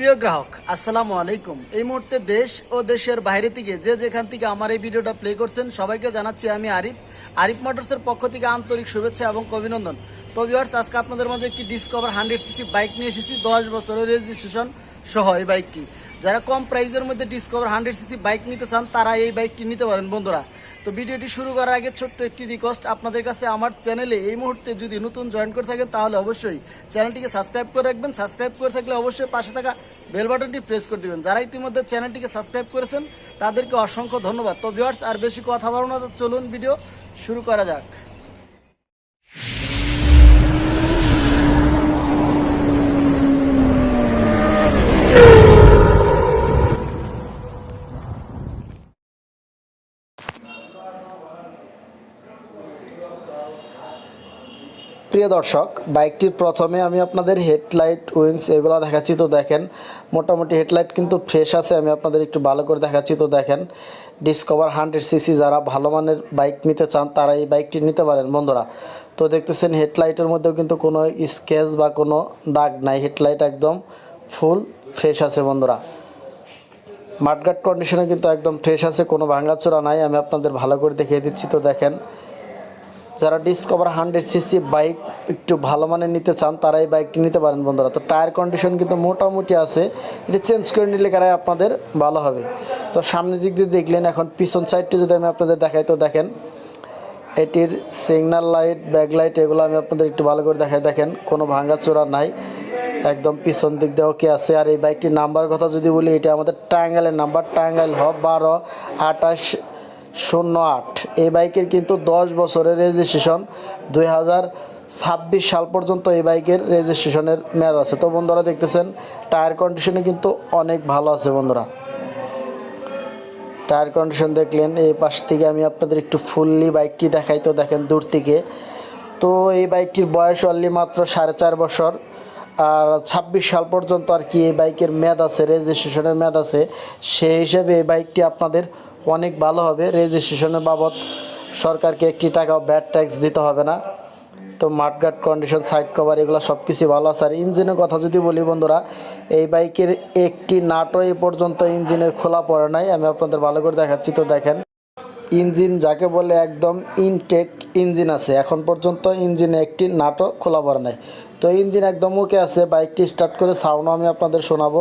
প্রিয় গ্রাহক, আসসালামু আলাইকুম। এই মুহূর্তে দেশ ও দেশের বাইরে থেকে যে যেখান থেকে আমার এই ভিডিওটা প্লে করছেন, সবাইকে জানাচ্ছি আমি আরিফ। আরিফ মোটরসের পক্ষ থেকে আন্তরিক শুভেচ্ছা এবং অভিনন্দন। তো ভিউয়ার্স আজকে আপনাদের মাঝে একটি ডিসকভার হান্ড্রেড সিসি বাইক নিয়ে এসেছি। দশ বছরের রেজিস্ট্রেশন সহ এই বাইকটি যারা কম প্রাইসের মধ্যে ডিসকভার হান্ড্রেড সিসি বাইক নিতে চান, তারা এই বাইকটি নিতে পারেন, বন্ধুরা। তো ভিডিওটি শুরু করার আগে ছোট্ট একটি রিকোয়েস্ট আপনাদের কাছে আমার চ্যানেলে এই মুহূর্তে যদি নতুন জয়েন করে থাকেন, তাহলে অবশ্যই চ্যানেলটিকে সাবস্ক্রাইব করে রাখবেন। সাবস্ক্রাইব করে থাকলে অবশ্যই পাশে থাকা বেল বাটনটি প্রেস করে দিবেন। যারা ইতিমধ্যে চ্যানেলটিকে সাবস্ক্রাইব করেছেন, তাদেরকে অসংখ্য ধন্যবাদ। তো ভিউয়ার্স আর বেশি কথা বলব না চলুন ভিডিও শুরু করা যাক। প্রিয় দর্শক, বাইকটির প্রথমে আমি আপনাদের হেডলাইট, উইংস এগুলো দেখাচ্ছি। তো দেখেন, মোটামুটি হেডলাইট কিন্তু ফ্রেশ আছে, আমি আপনাদের একটু ভালো করে দেখাচ্ছি। তো দেখেন ডিসকভার হান্ড্রেড সিসি যারা ভালো মানের বাইক নিতে চান, তারা এই বাইকটি নিতে পারেন, বন্ধুরা। তো দেখতেছেন, হেডলাইটের মধ্যেও কিন্তু কোনো স্কেচ বা কোনো দাগ নাই, হেডলাইট একদম ফুল ফ্রেশ আছে, বন্ধুরা। মাঠগাট কন্ডিশনে কিন্তু একদম ফ্রেশ আছে, কোনো ভাঙাচোরা নাই, আমি আপনাদের ভালো করে দেখিয়ে দিচ্ছি। তো দেখেন যারা ডিসকভার হান্ড্রেড সিসি বাইক একটু ভালো মানের নিতে চান তারা এই বাইকটি নিতে পারেন বন্ধুরা। তো টায়ার কন্ডিশন কিন্তু মোটামুটি আছে। এটি চেঞ্জ করে নিলে কারাই আপনাদের ভালো হবে। তো সামনের দিক দিয়ে দেখলেন, এখন পিছন সাইডটি যদি আমি আপনাদের দেখাই, তো দেখেন, এটির সিগন্যাল লাইট ব্যাক লাইট এগুলো আমি আপনাদের একটু ভালো করে দেখাই। দেখেন, কোনো ভাঙাচোরা নাই। একদম পিছন দিক দিয়ে ওকে আছে। আর এই বাইকটির নাম্বার কথা যদি বলি, এটা আমাদের টাঙ্গাইলের নাম্বার টাঙ্গাইল হ বারো আঠাশ শূন্য আট। এই বাইকের কিন্তু দশ বছরের রেজিস্ট্রেশন দুই ছাব্বিশ সাল পর্যন্ত এই বাইকের রেজিস্ট্রেশনের মেয়াদ আছে। তো বন্ধুরা দেখতেছেন টায়ার কন্ডিশনে কিন্তু অনেক ভালো আছে বন্ধুরা। টায়ার কন্ডিশন দেখলেন, এই পাশ থেকে আমি আপনাদের একটু ফুললি বাইকটি দেখাই তো দেখেন দূর থেকে। তো এই বাইকটির বয়স অনলি মাত্র সাড়ে চার বছর। আর ছাব্বিশ সাল পর্যন্ত আর কি এই বাইকের মেয়াদ আছে রেজিস্ট্রেশনের মেয়াদ আছে। সেই হিসেবে এই বাইকটি আপনাদের অনেক ভালো হবে। রেজিস্ট্রেশনের বাবদ সরকারকে একটি টাকাও ব্যাড ট্যাক্স দিতে হবে না। তো মাঠগাট কন্ডিশন সাইড কভার এগুলো সব কিছুই ভালো আছে। আর ইঞ্জিনের কথা যদি বলি বন্ধুরা, এই বাইকের একটি নাটো এ পর্যন্ত ইঞ্জিনের খোলা পড়ে নাই। আমি আপনাদের ভালো করে দেখাচ্ছি। তো দেখেন ইঞ্জিন যাকে বলে একদম ইনটেক ইঞ্জিন আছে। এখন পর্যন্ত ইঞ্জিনে একটি নাটও খোলা পড়ে নাই। তো ইঞ্জিন একদম ওকে আছে, বাইকটি স্টার্ট করে সাউন্ডও আমি আপনাদের শোনাবো।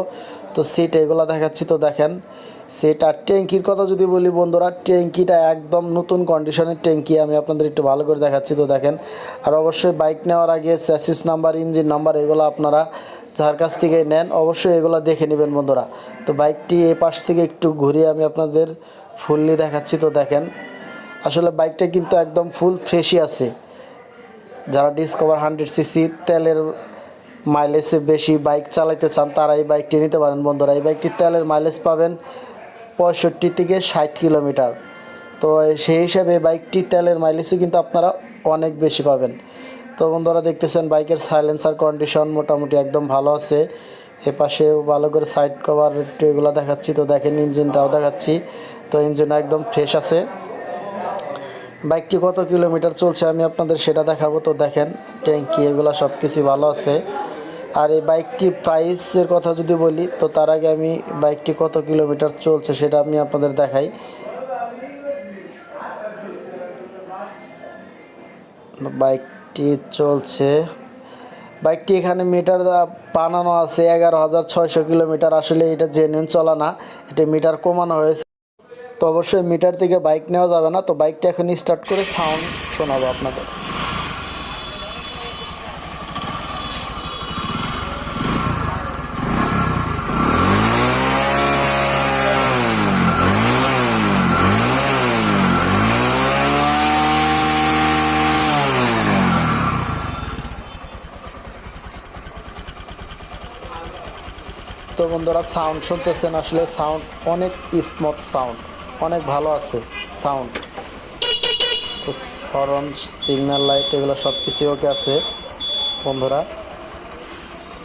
তো সিট এগুলো দেখাচ্ছি, তো দেখেন। সিট আর ট্যাঙ্কির কথা যদি বলি বন্ধুরা, ট্যাঙ্কিটা একদম নতুন কন্ডিশনের ট্যাঙ্কি, আমি আপনাদের একটু ভালো করে দেখাচ্ছি, তো দেখেন। আর অবশ্যই বাইক নেওয়ার আগে স্যাসিস নাম্বার ইঞ্জিন নাম্বার এগুলো আপনারা যার কাছ থেকে নেন, অবশ্যই এগুলো দেখে নেবেন বন্ধুরা। তো বাইকটি এই পাশ থেকে একটু ঘুরিয়ে আমি আপনাদের ফুললি দেখাচ্ছি তো দেখেন। আসলে বাইকটা কিন্তু একদম ফুল ফ্রেশই আছে। যারা ডিসকভার হান্ড্রেড সিসি তেলের মাইলেজে বেশি বাইক চালাইতে চান, তারা এই বাইকটি নিতে পারেন বন্ধুরা। এই বাইকটির তেলের মাইলেজ পাবেন পঁয়ষট্টি থেকে ষাট কিলোমিটার। তো সেই হিসাবে বাইকটি তেলের মাইলেজও কিন্তু আপনারা অনেক বেশি পাবেন। তো বন্ধুরা দেখতেছেন, বাইকের সাইলেন্সার কন্ডিশন মোটামুটি একদম ভালো আছে। এ পাশেও ভালো করে সাইড কভার এগুলো দেখাচ্ছি। তো দেখেন ইঞ্জিনটাও দেখাচ্ছি। তো ইঞ্জিন একদম ফ্রেশ আছে। বাইকটি কত কিলোমিটার চলছে আমি আপনাদের সেটা দেখাবো। তো দেখেন ট্যাঙ্কি এগুলো সব কিছুই ভালো আছে। আর এই বাইকটি প্রাইসের কথা যদি বলি, তো তার আগে আমি বাইকটি কত কিলোমিটার চলছে সেটা আমি আপনাদের দেখাই। বাইকটি চলছে, বাইকটি এখানে মিটার বানানো আছে এগারো হাজার ছয়শো কিলোমিটার আসলে এটা জেনুইন চলা না, এটা মিটার কমানো হয়েছে। তো অবশ্যই মিটার থেকে বাইক নেওয়া যাবে না, তো বাইকটা এখন স্টার্ট করে সাউন্ড শোনাবো আপনাদের। তো বন্ধুরা সাউন্ড শুনতেছেন, আসলে সাউন্ড অনেক স্মুথ সাউন্ড অনেক ভালো আছে সাউন্ড তো হরন সিগন্যাল লাইট এগুলো সব কিছুই ওকে আছে, বন্ধুরা।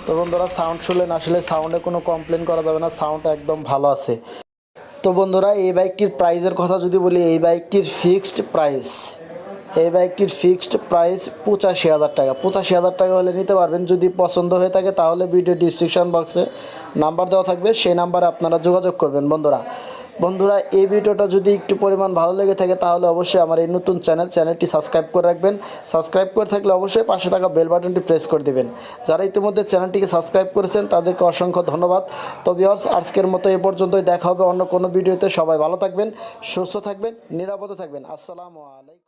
তো বন্ধুরা সাউন্ড শুনলেন আসলে সাউন্ডে কোনো কমপ্লেন করা যাবে না সাউন্ড একদম ভালো আছে। তো বন্ধুরা, এই বাইকটির প্রাইসের কথা যদি বলি, এই বাইকটির ফিক্সড প্রাইস এই বাইকটির ফিক্সড প্রাইস পঁচাশি হাজার টাকা। পঁচাশি হাজার টাকা হলে নিতে পারবেন, যদি পছন্দ হয়ে থাকে, তাহলে ভিডিও ডিসক্রিপশন বক্সে নাম্বার দেওয়া থাকবে, সেই নাম্বারে আপনারা যোগাযোগ করবেন, বন্ধুরা। বন্ধুরা, এই ভিডিওটা যদি একটু পরিমাণ ভালো লেগে থাকে, তাহলে অবশ্যই আমার এই নতুন চ্যানেল, চ্যানেলটি সাবস্ক্রাইব করে রাখবেন। সাবস্ক্রাইব করে থাকলে অবশ্যই পাশে থাকা বেল বাটনটি প্রেস করে দেবেন। যারা ইতিমধ্যে চ্যানেলটিকে সাবস্ক্রাইব করেছেন, তাদেরকে অসংখ্য ধন্যবাদ। তো ভিউয়ার্স আজকের মতো এ পর্যন্তই। দেখা হবে অন্য কোনো ভিডিওতে। সবাই ভালো থাকবেন, সুস্থ থাকবেন, নিরাপদে থাকবেন। আসসালামু আলাইকুম।